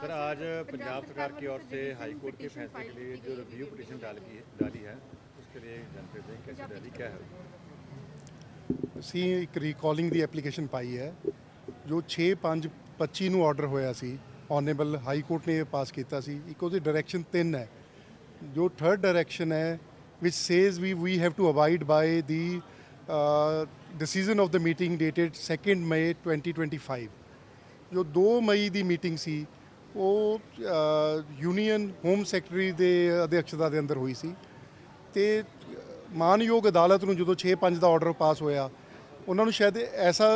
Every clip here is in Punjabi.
सर आज पंजाब सरकार की ओर से हाई कोर्ट के फैसले के लिए जो रिव्यू पिटीशन डाल की डाली है उसके लिए जानकारी दें कैसे डाली क्या है ਅਸੀਂ ਇੱਕ ਰੀਕਾਲਿੰਗ ਦੀ ਐਪਲੀਕੇਸ਼ਨ ਪਾਈ ਹੈ ਜੋ 6/5/25 ਨੂੰ ਆਰਡਰ ਹੋਇਆ ਸੀ ਆਨਰੇਬਲ ਹਾਈ ਕੋਰਟ ਨੇ ਪਾਸ ਕੀਤਾ ਸੀ ਇੱਕ ਉਹਦੀ ਡਾਇਰੈਕਸ਼ਨ 3 ਹੈ ਜੋ ਥਰਡ ਡਾਇਰੈਕਸ਼ਨ ਹੈ which says we we have to abide by the uh, decision of the meeting dated 2nd May 2025 ਜੋ 2 ਮਈ ਦੀ ਮੀਟਿੰਗ ਸੀ ਉਹ ਯੂਨੀਅਨ ਹੋਮ ਸੈਕਟਰੀ ਦੇ ਅਧਿਕਸ਼ਤਾ ਦੇ ਅੰਦਰ ਹੋਈ ਸੀ ਤੇ ਮਾਨਯੋਗ ਅਦਾਲਤ ਨੂੰ ਜਦੋਂ 6-5 ਦਾ ਆਰਡਰ ਪਾਸ ਹੋਇਆ, ਉਹਨਾਂ ਨੂੰ ਸ਼ਾਇਦ ਐਸਾ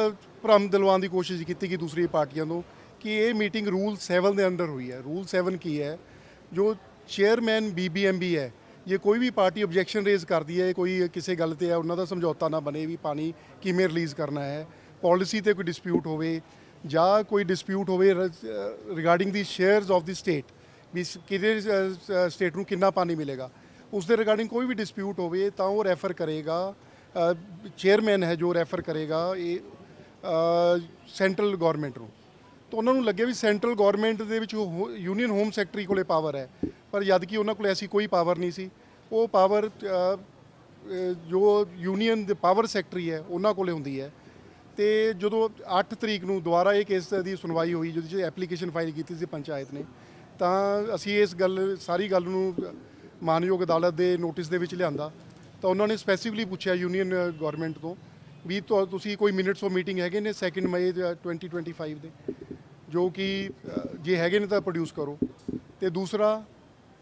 ਭਰਮ ਦਿਲਵਾਉਣ ਦੀ ਕੋਸ਼ਿਸ਼ ਕੀਤੀ ਕਿ ਦੂਸਰੀ ਪਾਰਟੀਆਂ ਤੋਂ ਕਿ ਇਹ ਮੀਟਿੰਗ ਰੂਲ 7 ਦੇ ਅੰਦਰ ਹੋਈ ਹੈ। ਰੂਲ 7 ਕੀ ਹੈ? ਜੋ ਚੇਅਰਮੈਨ ਬੀਬੀਐਮਬੀ ਹੈ, ਜੇ ਕੋਈ ਵੀ ਪਾਰਟੀ ਆਬਜੈਕਸ਼ਨ ਰੇਜ਼ ਕਰਦੀ ਹੈ, ਕੋਈ ਕਿਸੇ ਗੱਲ ਤੇ ਹੈ, ਉਹਨਾਂ ਦਾ ਸਮਝੌਤਾ ਨਾ ਬਣੇ ਵੀ ਪਾਣੀ ਕਿਵੇਂ ਰਿਲੀਜ਼ ਕਰਨਾ ਹੈ ਪਾਲਿਸੀ ਤੇ ਕੋਈ ਡਿਸਪਿਊਟ ਹੋਵੇ ਜਾਂ ਕੋਈ ਡਿਸਪਿਊਟ ਹੋਵੇ regarding the shares of the state ਵੀ ਸ- ਕਿਹਦੇ ਸਟੇਟ ਨੂੰ ਕਿੰਨਾ ਪਾਣੀ ਮਿਲੇਗਾ। ਉਸ ਦੇ ਰਿਗਾਰਡਿੰਗ ਕੋਈ ਵੀ ਡਿਸਪਿਊਟ ਹੋਵੇ, ਤਾਂ ਉਹ ਰੈਫਰ ਕਰੇਗਾ ਚੇਅਰਮੈਨ ਹੈ ਜੋ ਰੈਫਰ ਕਰੇਗਾ ਇਹ ਸੈਂਟਰਲ ਗਵਰਨਮੈਂਟ ਨੂੰ। ਤਾਂ ਉਹਨਾਂ ਨੂੰ ਲੱਗਿਆ ਵੀ ਸੈਂਟਰਲ ਗਵਰਨਮੈਂਟ ਦੇ ਵਿੱਚ ਯੂਨੀਅਨ ਹੋਮ ਸੈਕਟਰੀ ਕੋਲੇ ਪਾਵਰ ਹੈ, ਪਰ ਜਦ ਕਿ ਉਹਨਾਂ ਕੋਲ ਐਸੀ ਕੋਈ ਪਾਵਰ ਨਹੀਂ ਸੀ। ਉਹ ਪਾਵਰ ਜੋ ਯੂਨੀਅਨ ਦੇ ਪਾਵਰ ਸੈਕਟਰੀ ਹੈ, ਉਹਨਾਂ ਕੋਲੇ ਹੁੰਦੀ ਹੈ। ਤੇ ਜਦੋਂ 8 ਤਰੀਕ ਨੂੰ ਦੁਬਾਰਾ ਇਹ ਕੇਸ ਦੀ ਸੁਣਵਾਈ ਹੋਈ, ਜਿਹਦੇ 'ਚ ਐਪਲੀਕੇਸ਼ਨ ਫਾਈਲ ਕੀਤੀ ਸੀ ਪੰਚਾਇਤ ਨੇ, ਤਾਂ ਅਸੀਂ ਇਸ ਗੱਲ, ਸਾਰੀ ਗੱਲ ਨੂੰ ਮਾਨਯੋਗ ਅਦਾਲਤ ਦੇ ਨੋਟਿਸ ਦੇ ਵਿੱਚ ਲਿਆਂਦਾ। ਤਾਂ ਉਹਨਾਂ ਨੇ ਸਪੈਸੀਫਿਕਲੀ ਪੁੱਛਿਆ ਯੂਨੀਅਨ ਗਵਰਨਮੈਂਟ ਤੋਂ ਵੀ ਤੁਸੀਂ ਕੋਈ ਮਿੰਟਸ ਆਫ ਮੀਟਿੰਗ ਹੈਗੇ ਨੇ 2 ਮਈ 2025 ਦੇ? ਜੋ ਕਿ ਜੇ ਹੈਗੇ ਨੇ ਤਾਂ ਪ੍ਰੋਡਿਊਸ ਕਰੋ। ਤੇ ਦੂਸਰਾ,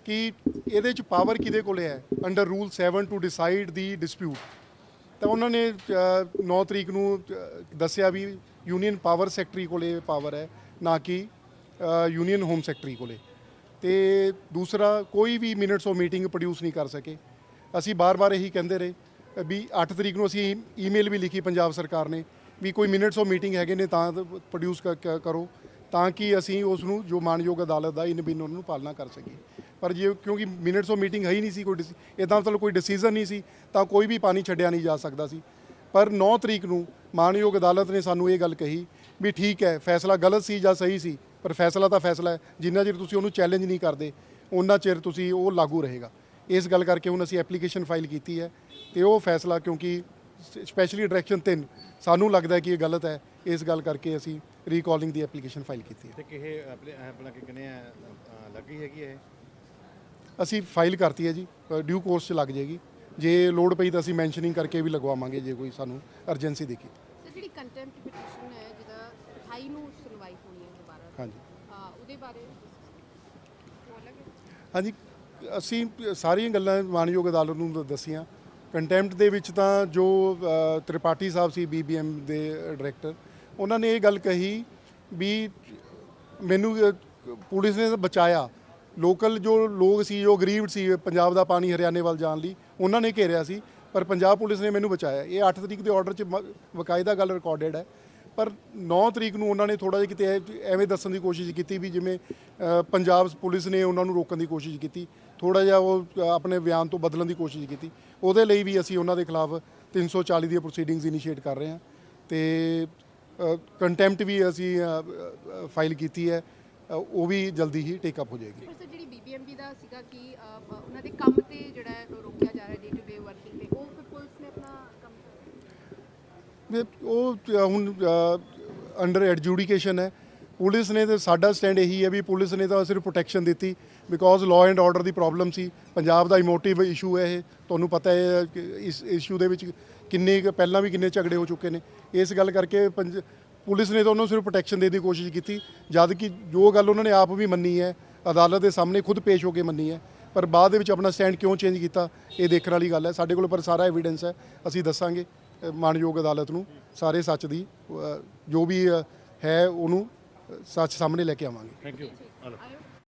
ਕਿ ਇਹਦੇ ਚ ਪਾਵਰ ਕਿਹਦੇ ਕੋਲੇ ਹੈ? Under rule 7 to decide the dispute ਤਾਂ ਉਹਨਾਂ ਨੇ 9 ਤਰੀਕ ਨੂੰ ਦੱਸਿਆ ਵੀ ਯੂਨੀਅਨ ਪਾਵਰ ਸੈਕਟਰੀ ਕੋਲੇ ਪਾਵਰ ਹੈ, ਨਾ ਕਿ ਯੂਨੀਅਨ ਹੋਮ ਸੈਕਟਰੀ ਕੋਲੇ। ਤੇ ਦੂਸਰਾ, ਕੋਈ ਵੀ ਮਿੰਟਸ ਆਫ ਮੀਟਿੰਗ ਪ੍ਰੋਡਿਊਸ ਨਹੀਂ ਕਰ ਸਕੇ। ਅਸੀਂ ਬਾਰ-ਬਾਰ ਇਹੀ ਕਹਿੰਦੇ ਰਹੇ, ਵੀ 8 ਤਰੀਕ ਨੂੰ ਅਸੀਂ ਈਮੇਲ ਵੀ ਲਿਖੀ ਪੰਜਾਬ ਸਰਕਾਰ ਨੇ, ਵੀ ਕੋਈ ਮਿੰਟਸ ਆਫ ਮੀਟਿੰਗ ਹੈਗੇ ਨੇ ਤਾਂ ਪ੍ਰੋਡਿਊਸ ਕਰੋ, ਤਾਂ ਕਿ ਅਸੀਂ ਉਸ ਨੂੰ ਜੋ ਮਾਨਯੋਗ ਅਦਾਲਤ ਦਾ ਇਨ ਬਿਨ ਉਹਨਾਂ ਨੂੰ ਪਾਲਣਾ ਕਰ ਸਕੀਏ। ਪਰ ਜੇ ਕਿਉਂਕਿ ਮਿੰਟਸ ਆਫ ਮੀਟਿੰਗ ਹੈ ਹੀ ਨਹੀਂ ਸੀ ਕੋਈ ਇਦਾਂ ਮਤਲਬ ਕੋਈ ਡਿਸੀਜਨ ਨਹੀਂ ਸੀ, ਤਾਂ ਕੋਈ ਵੀ ਪਾਣੀ ਛੱਡਿਆ ਨਹੀਂ ਜਾ ਸਕਦਾ ਸੀ। ਪਰ 9 ਤਰੀਕ ਨੂੰ ਮਾਨਯੋਗ ਅਦਾਲਤ ਨੇ ਸਾਨੂੰ ਇਹ ਗੱਲ ਕਹੀ ਵੀ ਠੀਕ ਹੈ, ਫੈਸਲਾ ਗਲਤ ਸੀ ਜਾਂ ਸਹੀ ਸੀ, ਪਰ ਫੈਸਲਾ ਤਾਂ ਫੈਸਲਾ ਹੈ। ਜਿੰਨਾ ਚਿਰ ਤੁਸੀਂ ਉਹਨੂੰ ਚੈਲੰਜ ਨਹੀਂ ਕਰਦੇ ਉਹਨਾਂ ਚਿਰ ਤੁਸੀਂ ਉਹ ਲਾਗੂ ਰਹੇਗਾ। ਇਸ ਗੱਲ ਕਰਕੇ ਹੁਣ ਅਸੀਂ ਐਪਲੀਕੇਸ਼ਨ ਫਾਈਲ ਕੀਤੀ ਹੈ ਤੇ ਉਹ ਫੈਸਲਾ ਕਿਉਂਕਿ ਸਪੈਸ਼ਲੀ ਡਾਇਰੈਕਸ਼ਨ 3 ਸਾਨੂੰ ਲੱਗਦਾ ਕਿ ਇਹ ਗਲਤ ਹੈ। ਇਸ ਗੱਲ ਕਰਕੇ ਅਸੀਂ ਰੀਕਾਲਿੰਗ ਦੀ ਐਪਲੀਕੇਸ਼ਨ ਫਾਈਲ ਕੀਤੀ ਹੈ। ਤੇ ਕਿਹੇ ਆਪਣਾ ਕਿ ਕਹਿੰਦੇ ਲੱਗੀ ਹੈਗੀ ਇਹ? ਅਸੀਂ ਫਾਈਲ ਕਰਤੀ ਹੈ ਜੀ ਡਿਊ ਕੋਰਸ 'ਚ ਲੱਗ ਜਾਏਗੀ। ਜੇ ਲੋਡ ਪਈ ਤਾਂ ਅਸੀਂ ਮੈਂਸ਼ਨਿੰਗ ਕਰਕੇ ਵੀ ਲਗਵਾਵਾਂਗੇ ਜੇ ਕੋਈ ਸਾਨੂੰ ਅਰਜੈਂਸੀ ਦਿਖੀ। ਸਰ ਜਿਹੜੀ ਕੰਟੈਂਪਟ ਪਟੀਸ਼ਨ ਹੈ ਜਿਹਦਾ 28 ਨੂੰ ਸੁਣਵਾਈ ਹੋਣੀ ਹੈ ਦੁਬਾਰਾ ਹਾਂਜੀ। ਉਹਦੇ ਬਾਰੇ ਅਸੀਂ ਸਾਰੀਆਂ ਗੱਲਾਂ ਮਾਨਯੋਗ ਅਦਾਲਤ ਨੂੰ ਦੱਸੀਆਂ। ਕੰਟੈਂਪਟ ਦੇ ਵਿੱਚ ਤਾਂ ਜੋ ਤ੍ਰਿਪਾਠੀ ਸਾਹਿਬ ਸੀ ਬੀਬੀਐਮ ਦੇ ਡਾਇਰੈਕਟਰ ਉਹਨਾਂ ਨੇ ਇਹ ਗੱਲ ਕਹੀ ਵੀ ਮੈਨੂੰ ਪੁਲਿਸ ਨੇ ਬਚਾਇਆ। ਲੋਕਲ ਜੋ ਲੋਕ ਸੀ, ਜੋ ਗਰੀਬ ਸੀ, ਪੰਜਾਬ ਦਾ ਪਾਣੀ ਹਰਿਆਣੇ ਵੱਲ ਜਾਣ ਲਈ, ਉਹਨਾਂ ਨੇ ਘੇਰਿਆ ਸੀ, ਪਰ ਪੰਜਾਬ ਪੁਲਿਸ ਨੇ ਮੈਨੂੰ ਬਚਾਇਆ। ਇਹ 8 ਤਰੀਕ ਦੇ ਆਰਡਰ 'ਚ ਮ- ਗੱਲ ਰਿਕਾਰਡਡ ਹੈ। ਪਰ 9 ਤਰੀਕ ਨੂੰ ਉਹਨਾਂ ਨੇ ਥੋੜਾ ਜਿਹਾ ਕਿਤੇ ਐਵੇਂ ਦੱਸਣ ਦੀ ਕੋਸ਼ਿਸ਼ ਕੀਤੀ ਵੀ ਜਿਵੇਂ ਪੰਜਾਬ ਪੁਲਿਸ ਨੇ ਉਹਨਾਂ ਨੂੰ ਰੋਕਣ ਦੀ ਕੋਸ਼ਿਸ਼ ਕੀਤੀ ਥੋੜਾ ਜਿਹਾ ਉਹ ਆਪਣੇ ਬਿਆਨ ਤੋਂ ਬਦਲਣ ਦੀ ਕੋਸ਼ਿਸ਼ ਕੀਤੀ। ਉਹਦੇ ਲਈ ਵੀ ਅਸੀਂ ਉਹਨਾਂ ਦੇ ਖਿਲਾਫ 340 ਦੀਆਂ ਪ੍ਰੋਸੀਡਿੰਗਸ ਇਨੀਸ਼ੀਏਟ ਕਰ ਰਹੇ ਹਾਂ। ਤੇ ਕੰਟੈਂਪਟ ਵੀ ਅਸੀਂ ਫਾਈਲ ਕੀਤੀ ਹੈ। ਉਹ ਵੀ ਜਲਦੀ ਹੀ ਟੇਕ ਅਪ ਹੋ ਜਾਏਗੀ। ਸਰ ਜਿਹੜੀ ਬੀਬੀਐਮਬੀ ਦਾ ਸੀਗਾ ਕਿ ਉਹਨਾਂ ਦੇ ਕੰਮ ਤੇ ਜਿਹੜਾ ਰੋਕਿਆ ਜਾ ਰਿਹਾ ਡੇ ਟੂ ਡੇ ਵਰਕਿੰਗ ਤੇ ਉਹ ਫਿਰ ਪੁਲਿਸ ਨੇ ਆਪਣਾ ਕੰਮ ਉਹ ਹੁਣ ਅੰਡਰ ਐਡਜੂਡੀਕੇਸ਼ਨ ਹੈ। ਪੁਲਿਸ ਨੇ ਤੇ ਸਾਡਾ ਸਟੈਂਡ ਇਹੀ ਹੈ ਵੀ ਪੁਲਿਸ ਨੇ ਤਾਂ ਸਿਰਫ ਪ੍ਰੋਟੈਕਸ਼ਨ ਦਿੱਤੀ ਬਿਕੋਜ਼ ਲਾਅ ਐਂਡ ਆਰਡਰ ਦੀ ਪ੍ਰੋਬਲਮ ਸੀ। ਪੰਜਾਬ ਦਾ ਇਮੋਟਿਵ ਇਸ਼ੂ ਹੈ ਇਹ। ਤੁਹਾਨੂੰ ਪਤਾ ਹੈ ਇਸ ਇਸ਼ੂ ਦੇ ਵਿੱਚ ਕਿੰਨੇ ਪਹਿਲਾਂ ਵੀ ਕਿੰਨੇ ਝਗੜੇ ਹੋ ਚੁੱਕੇ ਨੇ। ਇਸ ਗੱਲ ਕਰਕੇ ਪੰਜ ਪੁਲਿਸ ਨੇ ਤਾਂ ਉਹਨੂੰ ਸਿਰਫ ਪ੍ਰੋਟੈਕਸ਼ਨ ਦੇਣ ਦੀ ਕੋਸ਼ਿਸ਼ ਕੀਤੀ। ਜਦ ਕਿ ਜੋ ਗੱਲ ਉਹਨਾਂ ਨੇ ਆਪ ਵੀ ਮੰਨੀ ਹੈ ਅਦਾਲਤ ਦੇ ਸਾਹਮਣੇ ਖੁਦ ਪੇਸ਼ ਹੋ ਕੇ ਮੰਨੀ ਹੈ ਪਰ ਬਾਅਦ ਦੇ ਵਿੱਚ ਆਪਣਾ ਸਟੈਂਡ ਕਿਉਂ ਚੇਂਜ ਕੀਤਾ ਇਹ ਦੇਖਣ ਵਾਲੀ ਗੱਲ ਹੈ। ਸਾਡੇ ਕੋਲ ਪਰ ਸਾਰਾ ਐਵੀਡੈਂਸ ਹੈ। ਅਸੀਂ ਦੱਸਾਂਗੇ ਅ, ਮਾਣਯੋਗ ਅਦਾਲਤ ਨੂੰ ਸਾਰੇ ਸੱਚ ਦੀ ਜੋ ਵੀ ਹੈ ਉਹਨੂੰ ਸੱਚ ਸਾਹਮਣੇ ਲੈ ਕੇ ਆਵਾਂਗੇ। Thank you